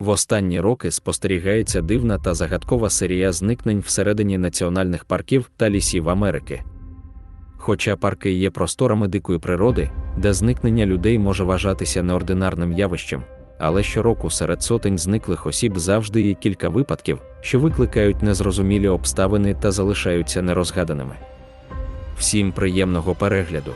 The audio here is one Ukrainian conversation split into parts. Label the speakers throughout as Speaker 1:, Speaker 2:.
Speaker 1: В останні роки спостерігається дивна та загадкова серія зникнень всередині національних парків та лісів Америки. Хоча парки є просторами дикої природи, де зникнення людей може вважатися неординарним явищем, але щороку серед сотень зниклих осіб завжди є кілька випадків, що викликають незрозумілі обставини та залишаються нерозгаданими. Всім приємного перегляду.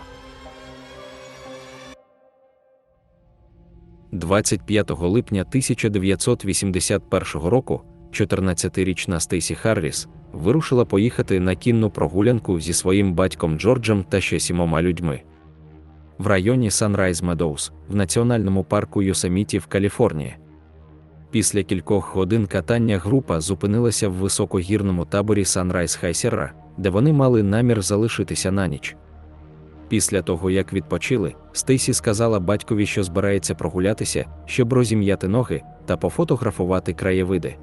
Speaker 1: 25 липня 1981 року 14-річна Стейсі Харріс вирушила поїхати на кінну прогулянку зі своїм батьком Джорджем та ще сімома людьми. В районі Sunrise Meadows в національному парку Йосеміті в Каліфорнії. Після кількох годин катання група зупинилася в високогірному таборі High Sierra, де вони мали намір залишитися на ніч. Після того, як відпочили, Стейсі сказала батькові, що збирається прогулятися, щоб розім'яти ноги та пофотографувати краєвиди.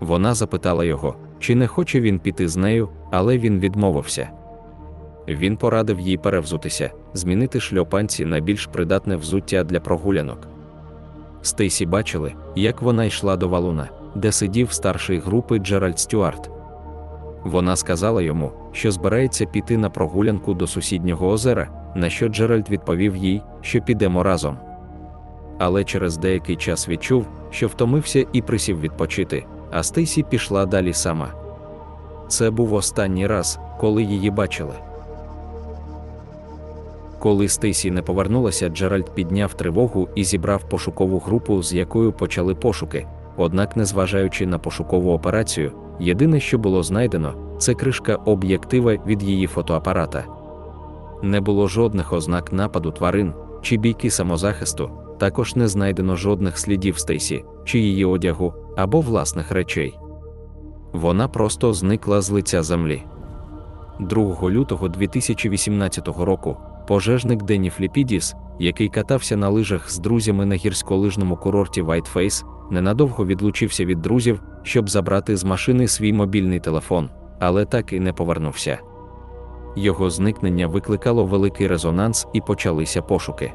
Speaker 1: Вона запитала його, чи не хоче він піти з нею, але він відмовився. Він порадив їй перевзутися, змінити шльопанці на більш придатне взуття для прогулянок. Стейсі бачили, як вона йшла до валуна, де сидів старший групи Джеральд Стюарт. Вона сказала йому, що збирається піти на прогулянку до сусіднього озера, на що Джеральд відповів їй, що підемо разом. Але через деякий час відчув, що втомився і присів відпочити, а Стейсі пішла далі сама. Це був останній раз, коли її бачили. Коли Стейсі не повернулася, Джеральд підняв тривогу і зібрав пошукову групу, з якою почали пошуки. Однак, незважаючи на пошукову операцію, єдине, що було знайдено, це кришка об'єктива від її фотоапарата. Не було жодних ознак нападу тварин чи бійки самозахисту, також не знайдено жодних слідів Стейсі, чи її одягу або власних речей. Вона просто зникла з лиця землі. 2 лютого 2018 року пожежник Дені Фліпідіс, який катався на лижах з друзями на гірськолижному курорті Whiteface, ненадовго відлучився від друзів, щоб забрати з машини свій мобільний телефон, але так і не повернувся. Його зникнення викликало великий резонанс і почалися пошуки.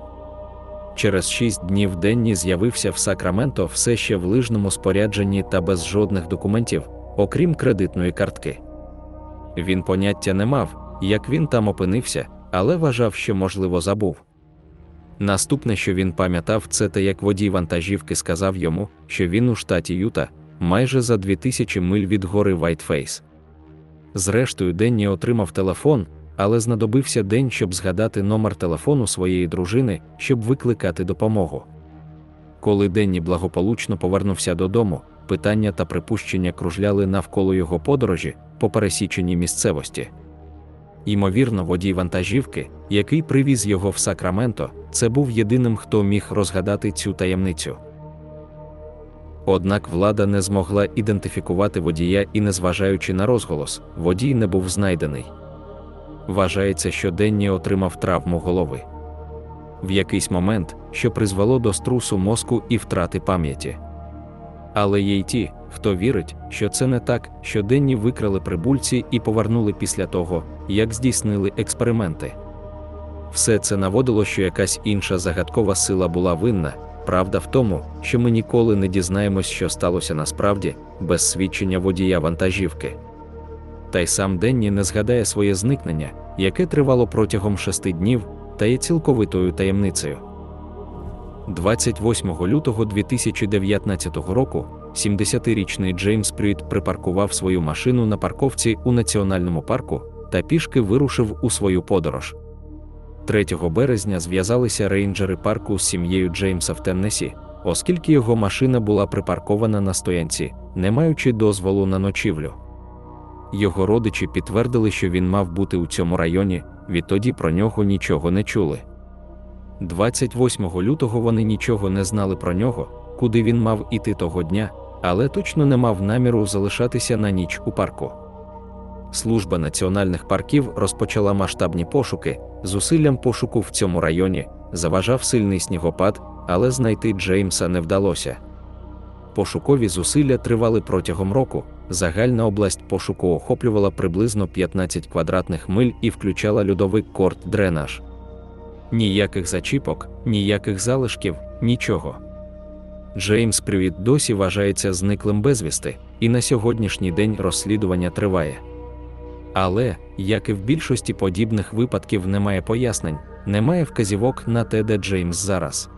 Speaker 1: Через шість днів Денні з'явився в Сакраменто все ще в лижному спорядженні та без жодних документів, окрім кредитної картки. Він поняття не мав, як він там опинився, але вважав, що, можливо, забув. Наступне, що він пам'ятав, це те, як водій вантажівки сказав йому, що він у штаті Юта, майже за 2000 миль від гори Вайтфейс. Зрештою, Денні отримав телефон, але знадобився день, щоб згадати номер телефону своєї дружини, щоб викликати допомогу. Коли Денні благополучно повернувся додому, питання та припущення кружляли навколо його подорожі по пересіченій місцевості. Ймовірно, водій вантажівки, який привіз його в Сакраменто, це був єдиним, хто міг розгадати цю таємницю. Однак влада не змогла ідентифікувати водія і, незважаючи на розголос, водій не був знайдений. Вважається, що Денні отримав травму голови. В якийсь момент, що призвело до струсу мозку і втрати пам'яті. Але є й ті, хто вірить, що це не так, що Денні викрали прибульці і повернули після того, як здійснили експерименти. Все це наводило, що якась інша загадкова сила була винна. Правда в тому, що ми ніколи не дізнаємось, що сталося насправді, без свідчення водія вантажівки. Та й сам Денні не згадає своє зникнення, яке тривало протягом шести днів, та є цілковитою таємницею. 28 лютого 2019 року 70-річний Джеймс Прюїт припаркував свою машину на парковці у національному парку та пішки вирушив у свою подорож. 3 березня зв'язалися рейнджери парку з сім'єю Джеймса в Теннесі, оскільки його машина була припаркована на стоянці, не маючи дозволу на ночівлю. Його родичі підтвердили, що він мав бути у цьому районі, відтоді про нього нічого не чули. 28 лютого вони нічого не знали про нього, куди він мав іти того дня, але точно не мав наміру залишатися на ніч у парку. Служба національних парків розпочала масштабні пошуки, зусиллям пошуку в цьому районі заважав сильний снігопад, але знайти Джеймса не вдалося. Пошукові зусилля тривали протягом року. Загальна область пошуку охоплювала приблизно 15 квадратних миль і включала льодовий корт дренаж. Ніяких зачіпок, ніяких залишків, нічого. Джеймс Привіт досі вважається зниклим безвісти, і на сьогоднішній день розслідування триває. Але, як і в більшості подібних випадків, немає пояснень, немає вказівок на те, де Джеймс зараз.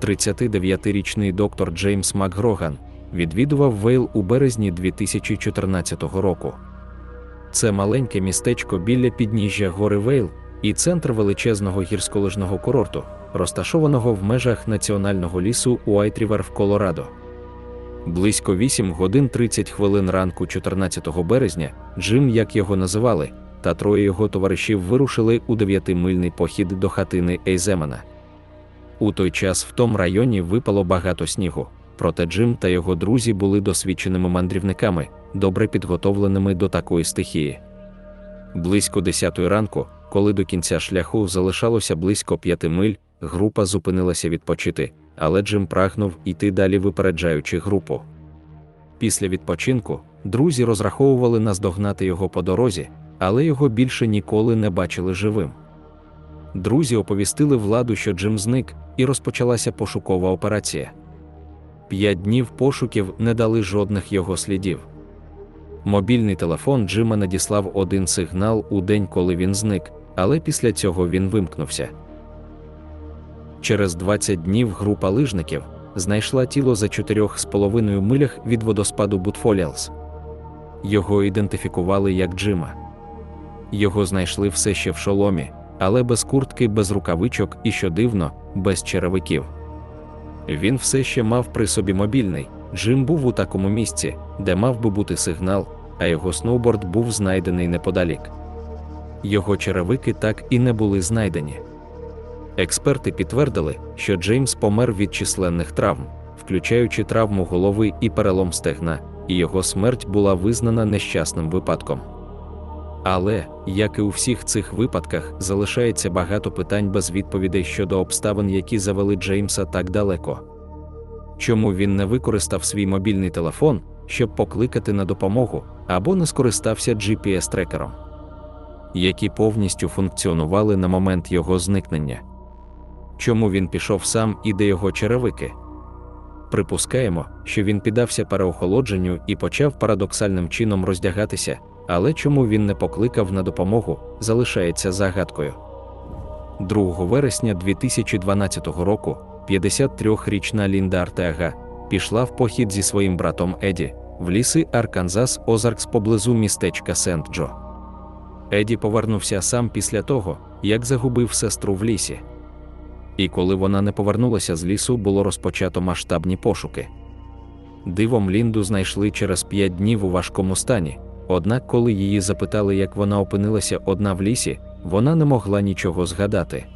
Speaker 1: 39-річний доктор Джеймс Макгроган відвідував Вейл у березні 2014 року. Це маленьке містечко біля підніжжя гори Вейл і центр величезного гірськолижного курорту, розташованого в межах національного лісу Уайтрівер в Колорадо. Близько 8 годин 30 хвилин ранку 14 березня Джим, як його називали, та троє його товаришів вирушили у дев'ятимильний похід до хатини Ейземана. У той час в тому районі випало багато снігу, проте Джим та його друзі були досвідченими мандрівниками, добре підготовленими до такої стихії. Близько 10 ранку, коли до кінця шляху залишалося близько 5 миль, група зупинилася відпочити, але Джим прагнув іти далі, випереджаючи групу. Після відпочинку друзі розраховували наздогнати його по дорозі, але його більше ніколи не бачили живим. Друзі оповістили владу, що Джим зник, і розпочалася пошукова операція. П'ять днів пошуків не дали жодних його слідів. Мобільний телефон Джима надіслав один сигнал у день, коли він зник, але після цього він вимкнувся. Через 20 днів група лижників знайшла тіло за 4,5 милях від водоспаду Бутфоліалс. Його ідентифікували як Джима. Його знайшли все ще в шоломі, але без куртки, без рукавичок і, що дивно, без черевиків. Він все ще мав при собі мобільний. Джим був у такому місці, де мав би бути сигнал, а його сноуборд був знайдений неподалік. Його черевики так і не були знайдені. Експерти підтвердили, що Джеймс помер від численних травм, включаючи травму голови і перелом стегна, і його смерть була визнана нещасним випадком. Але, як і у всіх цих випадках, залишається багато питань без відповідей щодо обставин, які завели Джеймса так далеко. Чому він не використав свій мобільний телефон, щоб покликати на допомогу, або не скористався GPS-трекером, які повністю функціонували на момент його зникнення? Чому він пішов сам і де його черевики? Припускаємо, що він піддався переохолодженню і почав парадоксальним чином роздягатися, але чому він не покликав на допомогу, залишається загадкою. 2 вересня 2012 року 53-річна Лінда Артеага пішла в похід зі своїм братом Еді в ліси Арканзас Озаркс поблизу містечка Сент-Джо. Еді повернувся сам після того, як загубив сестру в лісі. І коли вона не повернулася з лісу, було розпочато масштабні пошуки. Дивом Лінду знайшли через п'ять днів у важкому стані, однак, коли її запитали, як вона опинилася одна в лісі, вона не могла нічого згадати.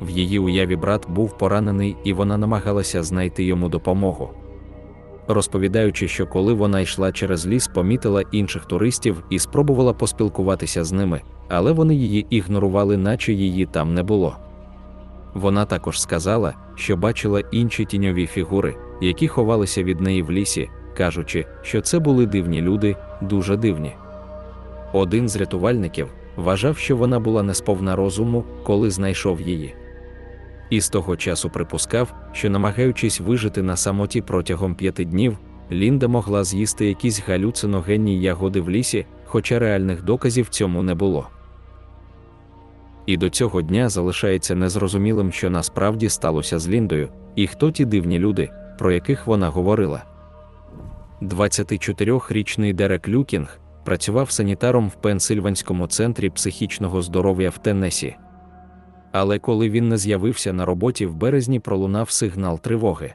Speaker 1: В її уяві брат був поранений, і вона намагалася знайти йому допомогу. Розповідаючи, що коли вона йшла через ліс, помітила інших туристів і спробувала поспілкуватися з ними, але вони її ігнорували, наче її там не було. Вона також сказала, що бачила інші тіньові фігури, які ховалися від неї в лісі, кажучи, що це були дивні люди, дуже дивні. Один з рятувальників вважав, що вона була несповна розуму, коли знайшов її. І з того часу припускав, що, намагаючись вижити на самоті протягом п'яти днів, Лінда могла з'їсти якісь галюциногенні ягоди в лісі, хоча реальних доказів цьому не було. І до цього дня залишається незрозумілим, що насправді сталося з Ліндою, і хто ті дивні люди, про яких вона говорила. 24-річний Дерек Люкінг працював санітаром в Пенсильванському центрі психічного здоров'я в Теннесі. Але коли він не з'явився на роботі в березні, пролунав сигнал тривоги.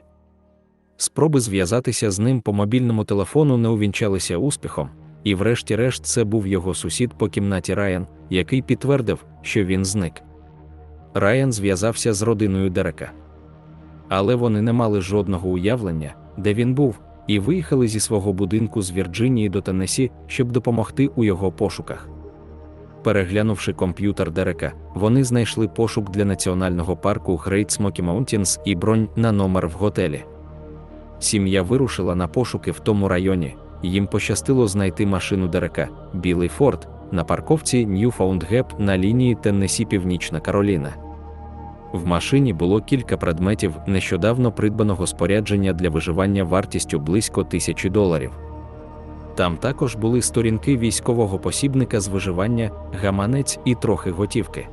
Speaker 1: Спроби зв'язатися з ним по мобільному телефону не увінчалися успіхом, і, врешті-решт, це був його сусід по кімнаті Райан, який підтвердив, що він зник. Райан зв'язався з родиною Дерека. Але вони не мали жодного уявлення, де він був, і виїхали зі свого будинку з Вірджинії до Теннесі, щоб допомогти у його пошуках. Переглянувши комп'ютер Дерека, вони знайшли пошук для національного парку Great Smoky Mountains і бронь на номер в готелі. Сім'я вирушила на пошуки в тому районі, їм пощастило знайти машину Дерека, білий Форд, на парковці Ньюфаунд Геп на лінії Теннесі Північна Кароліна. В машині було кілька предметів нещодавно придбаного спорядження для виживання вартістю близько тисячі доларів. Там також були сторінки військового посібника з виживання, гаманець і трохи готівки.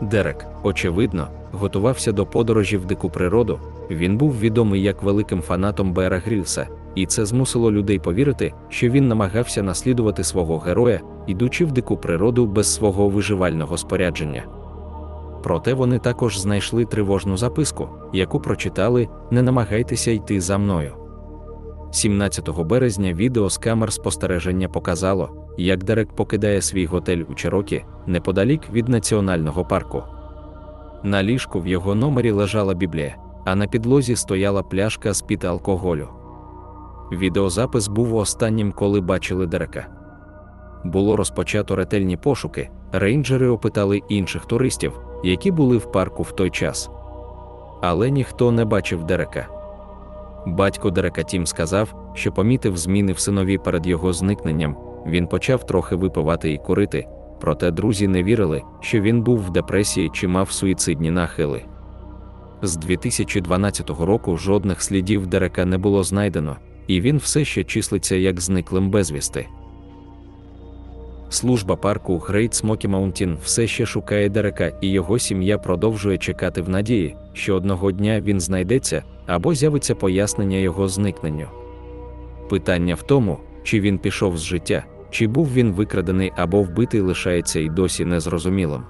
Speaker 1: Дерек, очевидно, готувався до подорожі в дику природу. Він був відомий як великим фанатом Бера Грілса, і це змусило людей повірити, що він намагався наслідувати свого героя, ідучи в дику природу без свого виживального спорядження. Проте вони також знайшли тривожну записку, яку прочитали Не намагайтеся йти за мною. 17 березня відео з камер спостереження показало, як Дерек покидає свій готель у Чирокі неподалік від національного парку. На ліжку в його номері лежала Біблія, а на підлозі стояла пляшка з-під алкоголю. Відеозапис був останнім, коли бачили Дерека. Було розпочато ретельні пошуки, рейнджери опитали інших туристів, які були в парку в той час. Але ніхто не бачив Дерека. Батько Дерека Тім сказав, що помітив зміни в синові перед його зникненням, він почав трохи випивати і курити, проте друзі не вірили, що він був в депресії чи мав суїцидні нахили. З 2012 року жодних слідів Дерека не було знайдено, і він все ще числиться як зниклим безвісти. Служба парку Great Smoky Mountain все ще шукає Дерека, і його сім'я продовжує чекати в надії, що одного дня він знайдеться або з'явиться пояснення його зникненню. Питання в тому, чи він пішов з життя, чи був він викрадений або вбитий, лишається й досі незрозумілим.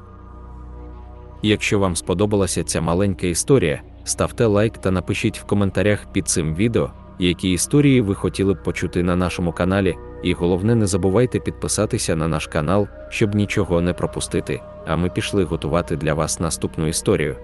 Speaker 1: Якщо вам сподобалася ця маленька історія, ставте лайк та напишіть в коментарях під цим відео, які історії ви хотіли б почути на нашому каналі, і головне, не забувайте підписатися на наш канал, щоб нічого не пропустити. А ми пішли готувати для вас наступну історію.